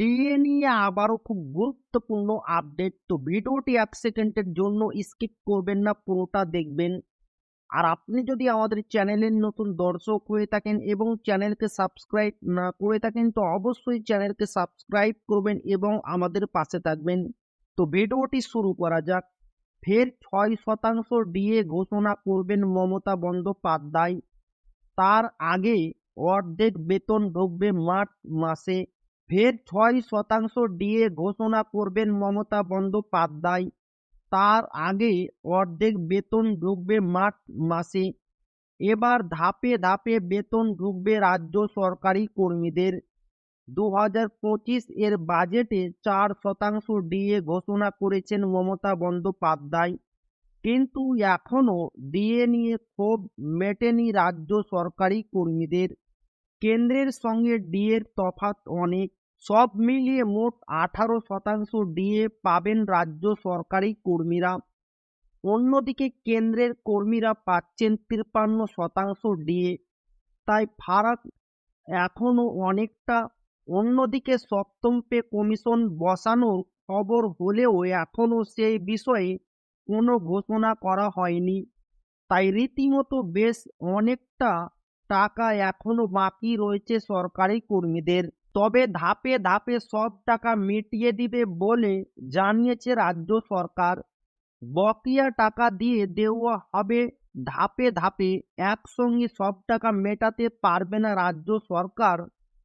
DA নিয়ে আবারও খুব গুরুত্বপূর্ণ আপডেট তো ভিডিওটি এক সেকেন্ডের জন্য স্কিপ করবেন না, পুরোটা দেখবেন। আর আপনি যদি আমাদের চ্যানেলের নতুন দর্শক হয়ে থাকেন এবং চ্যানেলকে সাবস্ক্রাইব না করে থাকেন, তো অবশ্যই চ্যানেলকে সাবস্ক্রাইব করবেন এবং আমাদের পাশে থাকবেন। তো ভিডিওটি শুরু করা যাক। ফের ছয় শতাংশ ডিএ ঘোষণা করবেন মমতা বন্দ্যোপাধ্যায়। তার আগে অর্ধেক বেতন ঢুকবে মার্চ মাসে। ফের ছয় শতাংশ ডিএ ঘোষণা করবেন মমতা বন্দ্যোপাধ্যায়। তার আগে অর্ধেক বেতন ঢুকবে মার্চ মাসে। এবার ধাপে ধাপে বেতন ঢুকবে রাজ্য সরকারি কর্মীদের। দু হাজার পঁচিশ এর বাজেটে চার শতাংশ ডিএ ঘোষণা করেছেন মমতা বন্দ্যোপাধ্যায়। কিন্তু এখনও ডিএ নিয়ে ক্ষোভ মেটেনি রাজ্য সরকারি কর্মীদের। কেন্দ্রের সঙ্গে ডিএর তফাৎ অনেক। সব মিলিয়ে মোট আঠারো শতাংশ ডিএ পাবেন রাজ্য সরকারি কর্মীরা। অন্যদিকে কেন্দ্রের কর্মীরা পাচ্ছেন তিপ্পান্ন শতাংশ ডিএ। তাই ফারাক এখনও অনেকটা। অন্যদিকে সপ্তম পে কমিশন বসানোর খবর হলেও এখনও সেই বিষয়ে কোনো ঘোষণা করা হয়নি। তাই রীতিমতো বেশ অনেকটা টাকা এখনও বাকি রয়েছে সরকারি কর্মীদের। তবে ধাপে ধাপে সব টাকা মিটিয়ে দিবে বলে জানিয়েছে রাজ্য সরকার। বকেয়া টাকা দিয়ে দেওয়া হবে, ধাপে ধাপে একসঙ্গে সব টাকা মেটাতে পারবে না রাজ্য সরকার,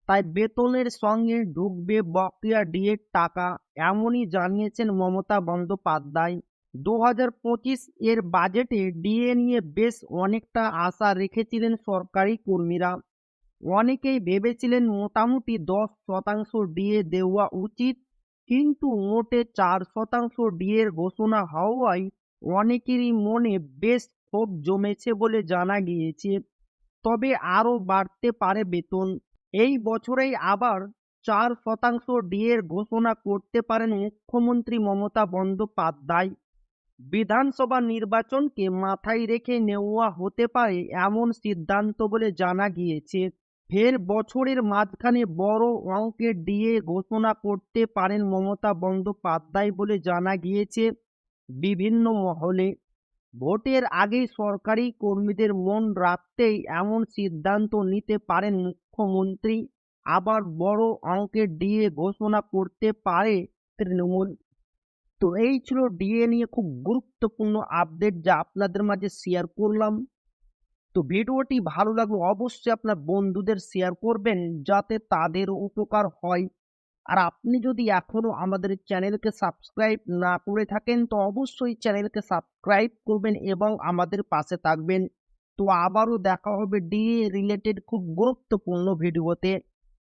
তাই বেতনের সঙ্গে ঢুকবে বকেয়া ডিএর টাকা, এমনই জানিয়েছেন মমতা বন্দ্যোপাধ্যায়। দু হাজার পঁচিশ এর বাজেটে ডিএ নিয়ে বেশ অনেকটা আশা রেখেছিলেন সরকারি কর্মীরা। অনেকেই ভেবেছিলেন মোটামুটি দশ শতাংশ ডিএ দেওয়া উচিত, কিন্তু মোটে চার শতাংশ ডিএর ঘোষণা হওয়ায় অনেকেরই মনে বেশ ক্ষোভ জমেছে বলে জানা গিয়েছে। তবে আরও বাড়তে পারে বেতন। এই বছরেই আবার চার শতাংশ ডিএর ঘোষণা করতে পারেন মুখ্যমন্ত্রী মমতা বন্দ্যোপাধ্যায়। বিধানসভা নির্বাচনকে মাথায় রেখে নেওয়া হতে পারে এমন সিদ্ধান্ত বলে জানা গিয়েছে। ফের বছরের মাঝখানে বড় অঙ্কের ডিএ ঘোষণা করতে পারেন মমতা বন্দ্যোপাধ্যায় বলে জানা গিয়েছে বিভিন্ন মহলে। ভোটের আগেই সরকারি কর্মীদের মন রাখতেই এমন সিদ্ধান্ত নিতে পারেন মুখ্যমন্ত্রী। আবার বড় অঙ্কের ডিএ ঘোষণা করতে পারে তৃণমূল। তো এই ছিল ডিএ নিয়ে খুব গুরুত্বপূর্ণ আপডেট যা আপনাদের মাঝে শেয়ার করলাম। তো ভিডিওটি ভালো লাগলে অবশ্যই আপনার বন্ধুদের শেয়ার করবেন যাতে তাদের উপকার হয়। আর আপনি যদি এখনও আমাদের চ্যানেলকে সাবস্ক্রাইব না করে থাকেন, তো অবশ্যই চ্যানেলকে সাবস্ক্রাইব করবেন এবং আমাদের পাশে থাকবেন। তো আবারও দেখা হবে ডিএ রিলেটেড খুব গুরুত্বপূর্ণ ভিডিওতে